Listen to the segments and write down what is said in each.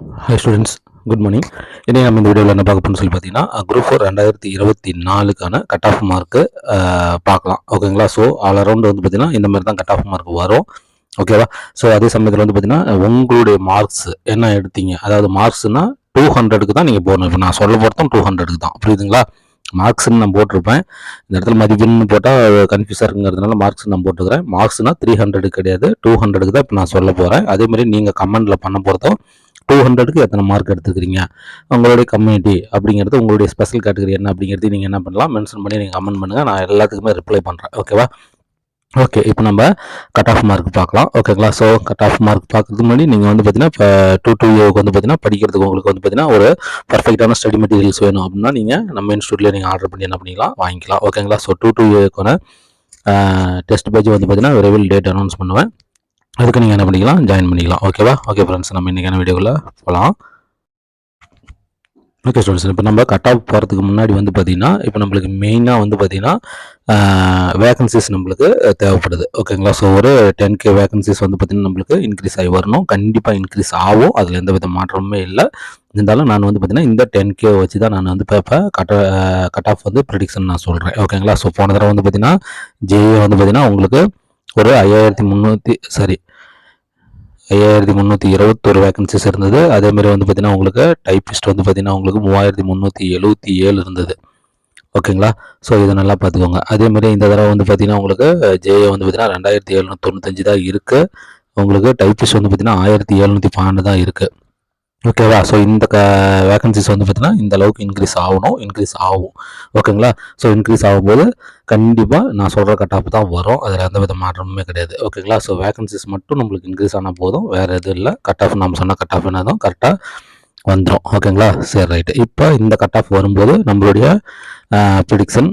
Hi students good morning இனி நம்ம இந்த வீடியோவில் என்ன பார்க்க சொல்லி பார்த்தீங்கன்னா குரூப் ஃபோர் ரெண்டாயிரத்தி இருபத்தி நாலுக்கான கட் ஆஃப் மார்க்கு பார்க்கலாம். ஓகேங்களா ஸோ ஆல் அரௌண்ட் வந்து பார்த்தீங்கன்னா இந்த மாதிரி தான் கட் ஆஃப் மார்க் வரும் ஓகேவா ஸோ அதே சமயத்தில் வந்து பார்த்தீங்கன்னா உங்களுடைய மார்க்ஸ் என்ன எடுத்தீங்க? அதாவது மார்க்ஸ்னால் டூ ஹண்ட்ரடுக்கு தான் நீங்கள் போகணும். இப்போ நான் சொல்ல போகிறதும் டூ ஹண்ட்ரடுக்கு தான். புரியுதுங்களா? மார்க்ஸ்ன்னு நான் போட்டிருப்பேன். இந்த இடத்துல மதிப்பெண் போட்டால் கன்ஃபியூஸாக இருக்குங்கிறதுனால மார்க்ஸ் நான் போட்டுக்கிறேன். மார்க்ஸ்னால் த்ரீ ஹண்ட்ரடு கிடையாது. டூ ஹண்ட்ரடுக்கு தான் இப்போ நான் சொல்ல போகிறேன் அதேமாதிரி நீங்கள் கமெண்டில் பண்ண போகிறதும் டூ ஹண்ட்ரடுக்கு எத்தனை மார்க் எடுத்துக்கிறீங்க? உங்களுடைய கம்யூனிட்டி அப்படிங்கிறது உங்களுடைய ஸ்பெஷல் கேட்டகரி என்ன அப்படிங்கிறது நீங்கள் என்ன பண்ணலாம்? மென்ஷன் பண்ணி நீங்கள் கமெண்ட் பண்ணுங்கள் நான் எல்லாத்துக்குமே ரிப்ளை பண்ணுறேன் ஓகேவா ஓகே இப்போ நம்ம கட் ஆஃப் மார்க் பார்க்கலாம். ஓகேங்களா ஸோ கட் ஆஃப் மார்க் பார்க்கறதுக்கு முன்னாடி நீங்கள் வந்து பார்த்தீங்கன்னா இப்போ டூ டூ ஏவுக்கு வந்து பார்த்தீங்கன்னா படிக்கிறதுக்கு உங்களுக்கு வந்து பார்த்தீங்கன்னா ஒரு பர்ஃபெக்டான ஸ்டடி மெட்டீரியல்ஸ் வேணும் அப்படின்னா நீங்கள் நம்ம இன்ஸ்டியூட்டில் நீங்கள் ஆர்டர் பண்ணி என்ன பண்ணிக்கலாம்? வாங்கிக்கலாம். ஓகேங்களா ஸோ டூ டூ ஏவுக்கான டெஸ்ட் பேஜ் வந்து பார்த்தீங்கன்னா விரைவில் டேட் அனௌன்ஸ் பண்ணுவேன். அதுக்கு நீங்கள் என்ன பண்ணிக்கலாம்? ஜாயின் பண்ணிக்கலாம். ஓகேவா ஓகே ஃப்ரெண்ட்ஸ் நம்ம இன்றைக்கான வீடியோவில் போகலாம் ஓகே ஸ்டூடெண்ட்ஸ் இப்போ நம்ம கட் ஆஃப் போகிறதுக்கு முன்னாடி வந்து பார்த்திங்கன்னா இப்போ நம்மளுக்கு மெயினாக வந்து பார்த்தீங்கன்னா வேகன்சிஸ் நம்மளுக்கு தேவைப்படுது. ஓகேங்களா ஸோ ஒரு டென் கே வேகன்சிஸ் வந்து பார்த்தீங்கன்னா நம்மளுக்கு இன்க்ரீஸ் ஆகி வரணும். கண்டிப்பாக இன்க்ரீஸ் ஆகும். அதில் எந்த வித மாற்றமுமே இல்லை. இருந்தாலும் நான் வந்து பார்த்திங்கன்னா இந்த டென் கே வச்சு தான் நான் வந்து இப்போ கட் கட் ஆஃப் வந்து ப்ரிடிக்ஷன் நான் சொல்கிறேன் ஓகேங்களா ஸோ போன தடவை வந்து பார்த்தீங்கன்னா ஜேஏ வந்து பார்த்திங்கன்னா உங்களுக்கு ஒரு ஐயாயிரத்தி முந்நூற்றி சாரி ஐயாயிரத்தி முந்நூற்றி இருபத்தொரு வேகன்சிஸ் இருந்தது. அதேமாதிரி வந்து பார்த்திங்கன்னா உங்களுக்கு டைப்பிஸ்ட் வந்து பார்த்திங்கன்னா உங்களுக்கு மூவாயிரத்தி முந்நூற்றி எழுபத்தி ஏழு இருந்தது. ஓகேங்களா? ஸோ இதை நல்லா பார்த்துக்கோங்க. அதேமாதிரி இந்த தடவை வந்து பார்த்தீங்கன்னா உங்களுக்கு ஜேஏ வந்து பார்த்தீங்கன்னா ரெண்டாயிரத்தி எழுநூற்றி தொண்ணூத்தஞ்சு தான் இருக்குது உங்களுக்கு டைப்பிஸ்ட் வந்து பார்த்தீங்கன்னா ஆயிரத்தி எழுநூற்றி பன்னெண்டு தான் இருக்குது ஓகேவா ஸோ இந்த க வேகன்சிஸ் வந்து பார்த்தீங்கன்னா இந்த அளவுக்கு இன்க்ரீஸ் ஆகணும் இன்க்ரீஸ் ஆகும். ஓகேங்களா ஸோ இன்க்ரீஸ் ஆகும்போது கண்டிப்பாக நான் சொல்கிற கட் ஆஃப் தான் வரும். அதில் எந்த வித மாற்றமுமே கிடையாது. ஓகேங்களா ஸோ வேகன்சிஸ் மட்டும் நம்மளுக்கு இன்க்ரீஸ் ஆனால் போதும். வேறு எதுவும் இல்லை. கட் ஆஃப் நம்ம சொன்ன கட் ஆஃப் என்னதும் கரெக்டாக வந்துடும் ஓகேங்களா சரி ரைட்டு இப்போ இந்த கட் ஆஃப் வரும்போது நம்மளுடைய ப்ரிடிக்ஷன்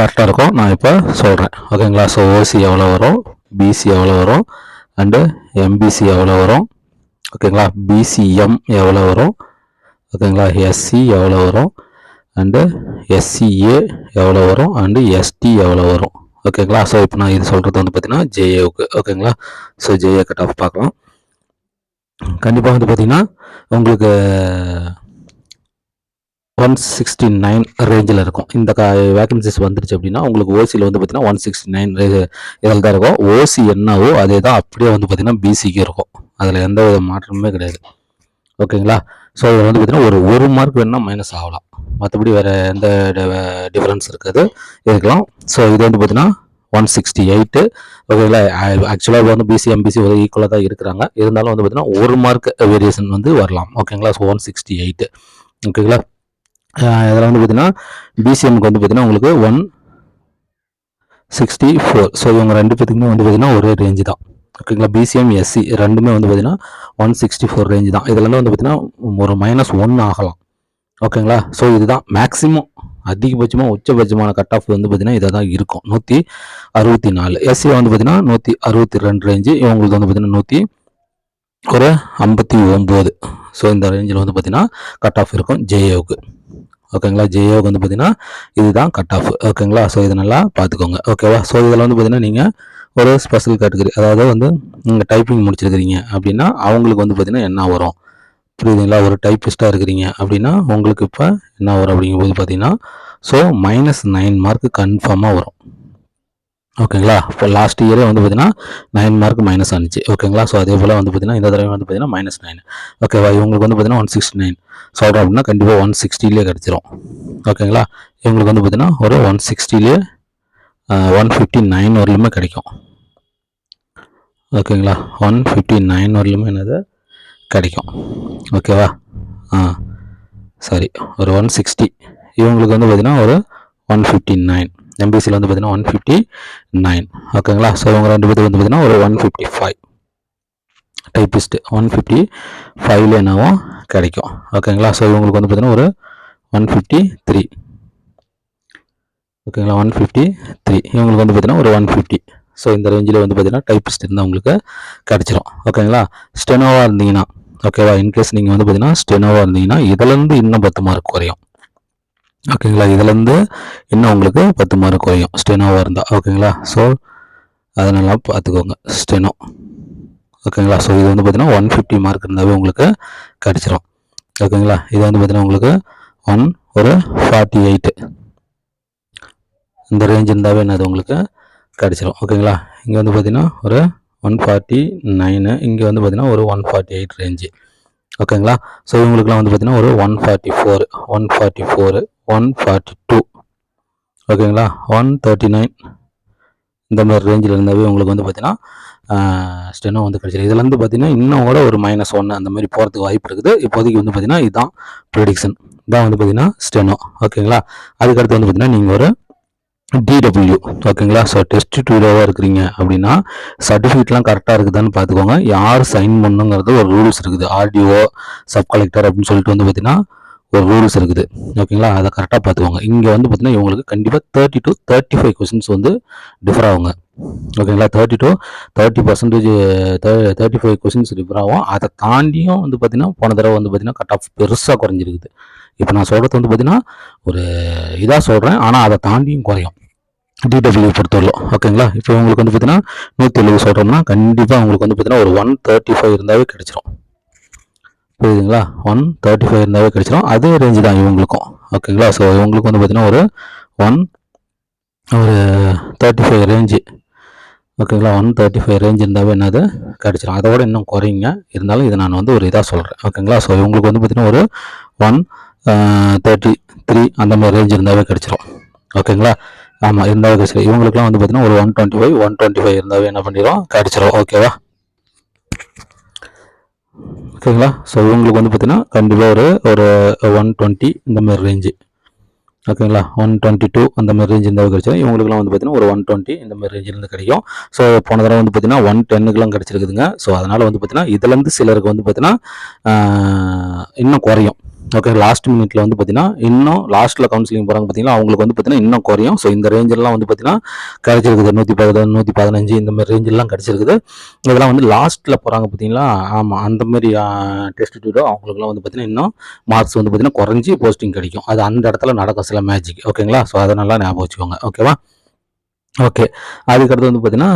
கரெக்டாக இருக்கும். நான் இப்போ சொல்கிறேன் ஓகேங்களா ஸோ ஓசி எவ்வளோ வரும்? பிசி எவ்வளோ வரும்? அண்டு எம்பிசி எவ்வளோ வரும்? ஓகேங்களா? பிசிஎம் எவ்வளோ வரும்? ஓகேங்களா? எஸ்சி எவ்வளோ வரும்? அண்டு எஸ்சிஏ எவ்வளோ வரும்? அண்டு எஸ்டி எவ்வளோ வரும்? ஓகேங்களா? ஸோ இப்போ நான் இது சொல்கிறது வந்து பார்த்தீங்கன்னா ஜேஏவுக்கு ஓகேங்களா? ஸோ ஜேஏ கட் ஆஃப் பார்க்கலாம். கண்டிப்பாக வந்து பார்த்திங்கன்னா உங்களுக்கு ஒன் சிக்ஸ்டி நைன் ரேஞ்சில் இருக்கும். இந்த க வேகன்சிஸ் வந்துருச்சு அப்படின்னா உங்களுக்கு ஓசியில் வந்து பார்த்தீங்கன்னா ஒன் சிக்ஸ்டி நைன் இதில் தான் இருக்கும். ஓசி என்னவோ அதே தான் அப்படியே வந்து பார்த்தீங்கன்னா பிசிக்கு இருக்கும். அதில் எந்த வித மாற்றமுமே கிடையாது. ஓகேங்களா? ஸோ இதில் வந்து பார்த்தீங்கன்னா ஒரு ஒரு மார்க் வேணால் மைனஸ் ஆகலாம். மற்றபடி வேறு எந்த டிஃப்ரென்ஸ் இருக்காது. இருக்கலாம். ஸோ இது வந்து பார்த்தீங்கன்னா ஒன் சிக்ஸ்டி எயிட்டு ஓகேங்களா? ஆக்சுவலாக இப்போ வந்து பிசி எம்பிசி ஒரு ஈக்குவலாக தான் இருக்கிறாங்க. இருந்தாலும் வந்து பார்த்தீங்கன்னா ஒரு மார்க் வேரியேஷன் வந்து வரலாம். ஓகேங்களா? ஸோ ஒன் சிக்ஸ்டி எயிட்டு ஓகேங்களா? இதில் வந்து பார்த்தீங்கன்னா பிசிஎம்க்கு வந்து பார்த்தீங்கன்னா உங்களுக்கு ஒன் சிக்ஸ்டி ஃபோர் ஸோ இவங்க ரெண்டு பேத்துக்குமே வந்து பார்த்தீங்கன்னா ஒரே ரேஞ்சு தான். ஓகேங்களா பிசிஎம் எஸ்சி ரெண்டுமே வந்து பார்த்தீங்கன்னா ஒன் சிக்ஸ்டி ஃபோர் ரேஞ்சு தான் இதுலேருந்து வந்து பார்த்தீங்கன்னா ஒரு மைனஸ் ஒன் ஆகலாம். ஓகேங்களா ஸோ இதுதான் மேக்ஸிமம் அதிகபட்சமாக உச்சபட்சமான கட் ஆஃப் வந்து பார்த்தீங்கன்னா இதை தான் இருக்கும். நூற்றி அறுபத்தி நாலு. எஸ்சி வந்து பார்த்தீங்கன்னா நூற்றி அறுபத்தி ரெண்டு ரேஞ்சு இவங்களுக்கு வந்து பார்த்தீங்கன்னா நூற்றி ஒரு ஐம்பத்தி ஒம்பது. ஸோ இந்த ரேஞ்சில் வந்து பார்த்தீங்கன்னா கட் ஆஃப் இருக்கும். ஜேஏவுக்கு ஓகேங்களா ஜேயோக்கு வந்து பார்த்தீங்கன்னா இதுதான் கட் ஆஃப் ஓகேங்களா ஸோ இதை நல்லா பார்த்துக்கோங்க. ஓகேவா ஸோ இதில் வந்து பார்த்தீங்கன்னா நீங்கள் ஒரு ஸ்பெஷல் கேட்டகரி அதாவது வந்து நீங்கள் டைப்பிங் முடிச்சிருக்கிறீங்க அப்படின்னா அவங்களுக்கு வந்து பார்த்தீங்கன்னா என்ன வரும்? புரியுதுங்களா? ஒரு டைப்பிஸ்ட்டாக இருக்கிறீங்க அப்படின்னா உங்களுக்கு இப்போ என்ன வரும் அப்படிங்கும்போது பார்த்தீங்கன்னா ஸோ மைனஸ் நைன் மார்க் கன்ஃபார்மாக வரும். ஓகேங்களா? இப்போ லாஸ்ட் இயரே வந்து பார்த்தீங்கன்னா நைன் மார்க் மைனஸ் ஆனிச்சு. ஓகேங்களா? ஸோ அதே போல் வந்து பார்த்தீங்கன்னா இந்த தடவை வந்து பார்த்தீங்கன்னா மைனஸ் நைன் ஓகேவா இவங்களுக்கு வந்து பார்த்தீங்கன்னா ஒன் சிக்ஸ்டி நைன் சொல்கிறோம் அப்படின்னா கண்டிப்பாக ஒன் சிக்ஸ்டிலே கிடச்சிரும். ஓகேங்களா? இவங்களுக்கு வந்து பார்த்தீங்கன்னா ஒரு ஒன் சிக்ஸ்டிலே ஒன் ஃபிஃப்டி நைன் வரலுமே கிடைக்கும். ஓகேங்களா? ஒன் ஃபிஃப்டி நைன் வரலுமே என்னது? கிடைக்கும். ஓகேவா ஆ சரி. ஒரு ஒன் சிக்ஸ்டி இவங்களுக்கு வந்து பார்த்திங்கன்னா ஒரு ஒன் ஃபிஃப்டி நைன் எம்பிசியில் வந்து பார்த்தீங்கன்னா ஒன் ஃபிஃப்டி நைன் ஓகேங்களா ஸோ இவங்க ரெண்டு பேர்த்து வந்து பார்த்தீங்கன்னா ஒரு one fifty five typist one fifty ஃபைவ்ல என்னவோ கிடைக்கும். ஓகேங்களா ஸோ இவங்களுக்கு வந்து பார்த்தீங்கன்னா ஒரு ஒன் ஃபிஃப்டி த்ரீ ஓகேங்களா ஒன் ஃபிஃப்டி த்ரீ இவங்களுக்கு வந்து பார்த்திங்கன்னா ஒரு ஒன் ஃபிஃப்டி ஸோ இந்த ரேஞ்சில் வந்து பார்த்தீங்கன்னா டைப்பிஸ்ட் இருந்தால் உங்களுக்கு கிடச்சிரும். ஓகேங்களா ஸ்டெனோவாக இருந்தீங்கன்னா ஓகேவா இன்கேஸ் நீங்கள் வந்து பார்த்தீங்கன்னா ஸ்டெனோவாக இருந்தீங்கன்னா இதிலேருந்து இன்னும் பத்து மார்க் குறையும். ஓகேங்களா இதுலேருந்து இன்னும் உங்களுக்கு பத்து மார்க் குறையும். ஸ்டெனோவாக இருந்தால் ஓகேங்களா ஸோ அதை நல்லா பார்த்துக்கோங்க ஸ்டெனோ. ஓகேங்களா ஸோ இது வந்து பார்த்தீங்கன்னா ஒன் ஃபிஃப்டி மார்க் இருந்தாவே உங்களுக்கு கிடச்சிரும். ஓகேங்களா இது வந்து பார்த்தீங்கன்னா உங்களுக்கு ஒன் ஒரு ஃபார்ட்டி எயிட்டு இந்த ரேஞ்ச் இருந்தாவே என்னது உங்களுக்கு கிடச்சிரும். ஓகேங்களா இங்கே வந்து பார்த்தீங்கன்னா ஒரு ஒன் ஃபார்ட்டி நைனு இங்கே வந்து பார்த்தீங்கன்னா ஒரு ஒன் ஃபார்ட்டி எயிட் ரேஞ்சு ஓகேங்களா ஸோ இவங்களுக்குலாம் வந்து பார்த்தீங்கன்னா ஒரு one forty four one forty four one forty two ஓகேங்களா ஒன் தேர்ட்டி நைன் இந்த மாதிரி ரேஞ்சில் இருந்தாவே உங்களுக்கு வந்து பார்த்தீங்கன்னா ஸ்டெனோ வந்து கிடச்சிருக்கு இதில் வந்து பார்த்தீங்கன்னா இன்னும் கூட ஒரு மைனஸ் ஒன்று அந்த மாதிரி போகிறதுக்கு வாய்ப்பு இருக்குது. இப்போதைக்கு வந்து பார்த்தீங்கன்னா இதுதான் ப்ரொடிக்ஷன் இதான் வந்து பார்த்தீங்கன்னா ஸ்டெனோ ஓகேங்களா அதுக்கடுத்து வந்து பார்த்தீங்கன்னா நீங்கள் ஒரு டிடபிள்யூ ஓகேங்களா ஸோ டெஸ்ட் டூலோவாக இருக்கிறீங்க அப்படின்னா சர்டிஃபிகேட்லாம் கரெக்டாக இருக்குதான்னு பார்த்துக்கோங்க. யார் சைன் பண்ணுங்கிறது ஒரு ரூல்ஸ் இருக்குது. ஆர்டிஓ சப் கலெக்டர் அப்படின்னு சொல்லிட்டு வந்து பார்த்தீங்கன்னா ஒரு ரூல்ஸ் இருக்குது. ஓகேங்களா அதை கரெக்டாக பார்த்துக்கோங்க. இங்கே வந்து பார்த்தீங்கன்னா இவங்களுக்கு கண்டிப்பாக thirty to thirty five questions வந்து டிஃபர் ஆகுங்க. ஓகேங்களா thirty to thirty percentage thirty five questions differ ஆகும். அதை தாண்டியும் வந்து பார்த்தீங்கன்னா போன தடவை வந்து பார்த்தீங்கன்னா கட் ஆஃப் பெருசாக குறைஞ்சிருக்குது. இப்போ நான் சொல்கிறது வந்து பார்த்தீங்கன்னா ஒரு இதாக சொல்கிறேன் ஆனால் அதை தாண்டியும் குறையும். டிடபிள்யூ பொறுத்தவரைக்கும் ஓகேங்களா இப்போ உங்களுக்கு வந்து பார்த்தீங்கன்னா நூற்றி எழுபது சொல்கிறோம்னா கண்டிப்பாக உங்களுக்கு வந்து பார்த்தீங்கன்னா ஒரு ஒன் தேர்ட்டி ஃபைவ் இருந்தாவே கிடச்சிரும். புரியுதுங்களா? ஒன் தேர்ட்டி ஃபைவ் இருந்தாவே கிடச்சிடும் அதே ரேஞ்சு தான் இவங்களுக்கும். ஓகேங்களா ஸோ இவங்களுக்கு வந்து பார்த்தீங்கன்னா ஒரு ஒன் ஒரு தேர்ட்டி ஃபைவ் ரேஞ்சு ஓகேங்களா ஒன் தேர்ட்டி ஃபைவ் ரேஞ்ச் இருந்தாவே என்னது? கிடச்சிரும். அதோட இன்னும் குறையுங்க இருந்தாலும் இதை நான் வந்து ஒரு இதாக சொல்கிறேன் ஓகேங்களா ஸோ இவங்களுக்கு வந்து பார்த்தீங்கன்னா ஒரு ஒன் தேர்ட்டி த்ரீ அந்த மாதிரி ரேஞ்ச் இருந்தாவே கிடச்சிரும். ஓகேங்களா ஆமாம் இருந்தாவே கிடச்சிரும். இவங்களுக்குலாம் வந்து பார்த்தீங்கன்னா ஒரு one twenty five one twenty five இருந்தாவே என்ன பண்ணிடும் கிடச்சிரும். ஓகேவா ஓகேங்களா? ஸோ இவங்களுக்கு வந்து பார்த்தீங்கன்னா கண்டிப்பாக ஒரு ஒரு ஒன் டுவெண்ட்டி இந்த மாதிரி ரேஞ்சு ஓகேங்களா? ஒன் டுவெண்ட்டி டூ அந்த மாதிரி ரேஞ்ச் இருந்தால் கிடச்சிடும் இவங்களுக்குலாம் வந்து பார்த்தீங்கன்னா ஒரு ஒன் டுவெண்ட்டி இந்த மாதிரி ரேஞ்சிலேருந்து கிடைக்கும். ஸோ போன தடவை வந்து பார்த்தீங்கன்னா ஒன் டென்னுக்குலாம் கிடச்சிருக்குதுங்க. ஸோ அதனால் வந்து பார்த்தீங்கன்னா இதுலேருந்து சிலருக்கு வந்து பார்த்தீங்கன்னா இன்னும் குறையும். ஓகே லாஸ்ட் மினிட்ல வந்து பார்த்தீங்கன்னா இன்னும் லாஸ்ட்டில் கவுன்சிலிங் போகிறாங்க பார்த்தீங்கன்னா அவங்களுக்கு வந்து பார்த்தீங்கன்னா இன்னும் குறையும். ஸோ இந்த ரேஞ்செல்லாம் வந்து பார்த்தீங்கன்னா கிடச்சிருக்குது. நூற்றி பதினஞ்சு நூற்றி பதினஞ்சு இந்த மாதிரி ரேஞ்செல்லாம் கிடச்சிருக்குது. இதெல்லாம் வந்து லாஸ்ட்டில் போகிறாங்க பார்த்தீங்களா ஆமாம் அந்த மாதிரி டெஸ்ட் டியூடோ அவங்களுக்குலாம் வந்து பார்த்தீங்கன்னா இன்னும் மார்க்ஸ் வந்து பார்த்தீங்கன்னா குறைஞ்சி போஸ்டிங் கிடைக்கும். அது அந்த இடத்துல நடக்கும் சில மேஜிக் ஓகேங்களா ஸோ அதை நல்லா ஞாபகம் வச்சுக்கோங்க ஓகேவா ஓகே அதுக்கடுத்து வந்து பார்த்தீங்கன்னா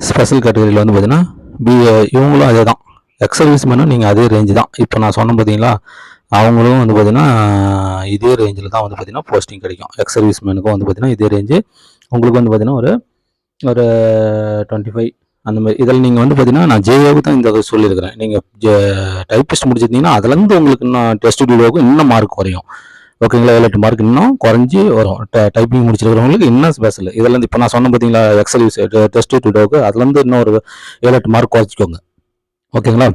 ஸ்பெஷல் கேட்டகரியில் வந்து பார்த்தீங்கன்னா பி இவங்களும் அதே தான் எக்ஸர்வீஸ் மேனும் நீங்கள் அதே ரேஞ்சு தான். இப்போ நான் சொன்னேன் பார்த்தீங்களா அவங்களும் வந்து பார்த்தீங்கன்னா இதே ரேஞ்சில் தான் வந்து பார்த்தீங்கன்னா போஸ்டிங் கிடைக்கும். எக்ஸர்வீஸ் மேனுக்கும் வந்து பார்த்தீங்கன்னா இதே ரேஞ்சு உங்களுக்கு வந்து பார்த்தீங்கன்னா ஒரு ஒரு டுவெண்ட்டி ஃபைவ் அந்த மாதிரி. இதில் நீங்கள் வந்து பார்த்தீங்கன்னா நான் ஜேஏவுக்கு தான் இந்த சொல்லியிருக்கிறேன். நீங்கள் டைப்பிஸ்ட் முடிச்சிருந்தீங்கன்னா அதுலேருந்து உங்களுக்கு இன்னும் டெஸ்ட் வீடியோவுக்கு இன்னும் மார்க் குறையும். ஓகேங்களா ஏழு எட்டு மார்க் இன்னும் குறைஞ்சி வரும். டைப்பிங் முடிச்சிருக்கிறவங்களுக்கு இன்னும் ஸ்பெஷல் இதுலேருந்து இப்போ நான் சொன்னேன் பார்த்தீங்களா எக்ஸல் யூஸ் டெஸ்ட் வீடியோவுக்கு அதுலேருந்து இன்னும் ஒரு ஏழு எட்டு மார்க் குறைச்சிக்கோங்க. ஓகேங்களா?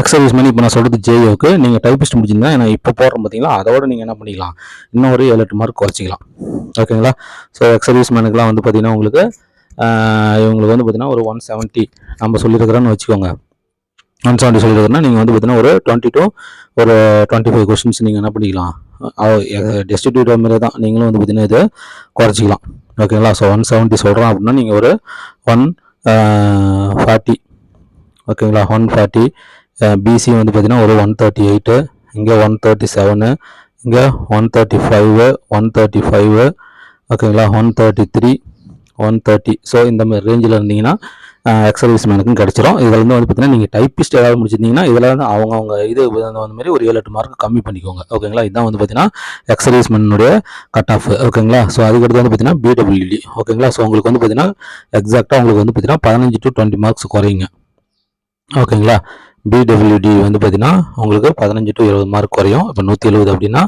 எக்ஸர்வீஸ் பண்ணி இப்போ நான் சொல்கிறது ஜேயோக்கு நீங்கள் டைப்பிஸ்ட் முடிச்சிருந்தா நான் இப்போ போடுறோம் பார்த்தீங்களா அதோட நீங்கள் என்ன பண்ணிக்கலாம்? இன்னும் ஒரு ஏழு எட்டு மார்க் குறைச்சிக்கலாம். ஓகேங்களா? ஸோ எக்ஸர்வீஸ் மேனுக்குலாம் வந்து பார்த்தீங்கன்னா உங்களுக்கு இவங்களுக்கு வந்து பார்த்தீங்கன்னா ஒரு ஒன் செவன்ட்டி நம்ம சொல்லியிருக்கிறோன்னு வச்சுக்கோங்க. ஒன் செவன்ட்டி சொல்லியிருக்கிறோன்னா நீங்கள் வந்து பார்த்தீங்கன்னா ஒரு டுவெண்ட்டி டூ ஒரு டுவெண்ட்டி ஃபைவ் கொஸ்டின்ஸ் நீங்கள் என்ன பண்ணிக்கலாம்? டெஸ்டிடியூட் மாதிரி தான் நீங்களும் வந்து பார்த்தீங்கன்னா இதை குறைச்சிக்கலாம். ஓகேங்களா? ஸோ ஒன் செவன்ட்டி சொல்கிறோம் அப்படின்னா நீங்கள் ஒரு ஒன் ஃபார்ட்டி ஓகேங்களா ஒன் ஃபார்ட்டி பிசி வந்து பார்த்தீங்கன்னா ஒரு ஒன் தேர்ட்டி எயிட்டு இங்கே ஒன் தேர்ட்டி செவனு இங்கே one thirty five one thirty five ஓகேங்களா one thirty three one thirty so இந்த மாதிரி ரேஞ்சில் இருந்தீங்கன்னா எக்ஸர்வீஸ் மேனுக்கும் கிடச்சிரும். இதில் வந்து வந்து பார்த்தீங்கன்னா நீங்கள் டைப்பிஸ்ட் ஏதாவது முடிச்சிருந்தீங்கன்னா இதில் வந்து அவங்க அவங்க இது அந்த மாதிரி ஒரு ஏழு எட்டு மார்க் கம்மி பண்ணிக்கோங்க. ஓகேங்களா இதுதான் வந்து பார்த்தீங்கன்னா எக்ஸர்வீஸ் மேனுடைய கட் ஆஃப் ஓகேங்களா. ஸோ அதுக்கடுத்து வந்து பார்த்தீங்கன்னா பிடபிள்யூடி ஓகேங்களா. ஸோ உங்களுக்கு வந்து பார்த்தீங்கன்னா எக்ஸாக்டாக உங்களுக்கு வந்து பார்த்தீங்கன்னா பதினஞ்சு டு டுவெண்ட்டி மார்க்ஸ் குறையுங்க. ஓகேங்களா? பிடபிள்யூடி வந்து பார்த்தீங்கன்னா உங்களுக்கு பதினஞ்சு டு இருபது மார்க் குறையும். இப்போ நூற்றி எழுபது அப்படின்னா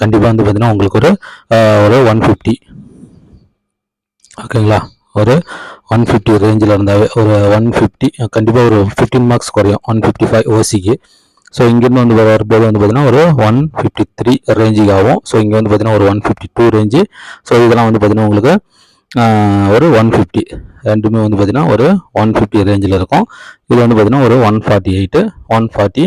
கண்டிப்பாக வந்து பார்த்தீங்கன்னா உங்களுக்கு ஒரு ஒரு ஒன் ஃபிஃப்டி ஓகேங்களா? ஒரு ஒன் ஃபிஃப்டி ரேஞ்சில் இருந்தாவே ஒரு ஒன் ஃபிஃப்டி கண்டிப்பாக ஒரு ஃபிஃப்டீன் மார்க்ஸ் குறையும். ஒன் ஃபிஃப்டி ஃபைவ் ஓசிக்கு ஸோ இங்கேருந்து வந்து வரும்போது வந்து பார்த்தீங்கன்னா ஒரு ஒன் ஃபிஃப்டி த்ரீ ரேஞ்சுக்கு ஆகும். ஸோ இங்கே வந்து பார்த்தீங்கன்னா ஒரு one fifty two range so இதெல்லாம் வந்து பார்த்தீங்கன்னா உங்களுக்கு ஒரு ஒன் ஃபிஃப்டி ரெண்டுமே வந்து பார்த்திங்கன்னா ஒரு ஒன் ஃபிஃப்டி ரேஞ்சில் இருக்கும். இது வந்து பார்த்திங்கன்னா ஒரு one forty eight one forty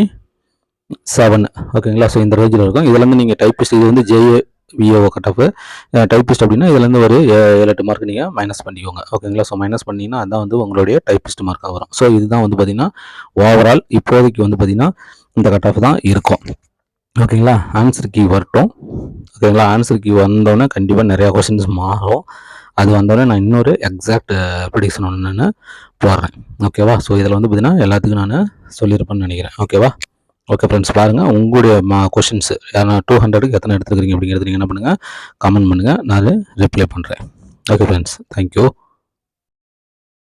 seven ஓகேங்களா ஸோ இந்த ரேஞ்சில் இருக்கும். இதுலேருந்து நீங்கள் டைப்பிஸ்ட் இது வந்து ஜேஏ விஏஓ ஆஃப் டைப்பிஸ்ட் அப்படின்னா இதுலேருந்து ஒரு ஏழு எட்டு மார்க் நீங்கள் மைனஸ் பண்ணிக்கோங்க. ஓகேங்களா ஸோ மைனஸ் பண்ணிங்கன்னா அதான் வந்து உங்களுடைய டைப்பிஸ்ட் மார்க்காக வரும். ஸோ இதுதான் வந்து பார்த்திங்கன்னா ஓவரால் இப்போதைக்கு வந்து பார்த்திங்கன்னா இந்த கட் ஆஃப் தான் இருக்கும். ஓகேங்களா ஆன்சர் கீ வரட்டும். ஓகேங்களா ஆன்சர் கீ வந்தோடனே கண்டிப்பாக நிறையா கொஷின்ஸ் மாறும். அது வந்தோடனே நான் இன்னொரு எக்ஸாக்ட் ப்ரிடிக்ஷன் ஒன்று நான் போடுறேன் ஓகேவா ஸோ இதில் வந்து பார்த்தீங்கன்னா எல்லாத்துக்கும் நான் சொல்லியிருப்பேன்னு நினைக்கிறேன். ஓகேவா ஓகே ஃப்ரெண்ட்ஸ் பாருங்கள் உங்களுடைய மா கொஷின்ஸ் டூ ஹண்ட்ரடுக்கு எத்தனை எடுத்துருக்கீங்க அப்படிங்கிறது நீங்கள் என்ன பண்ணுங்கள் கமெண்ட் பண்ணுங்கள் நான் ரிப்ளை பண்ணுறேன் ஓகே ஃப்ரெண்ட்ஸ் தேங்க்யூ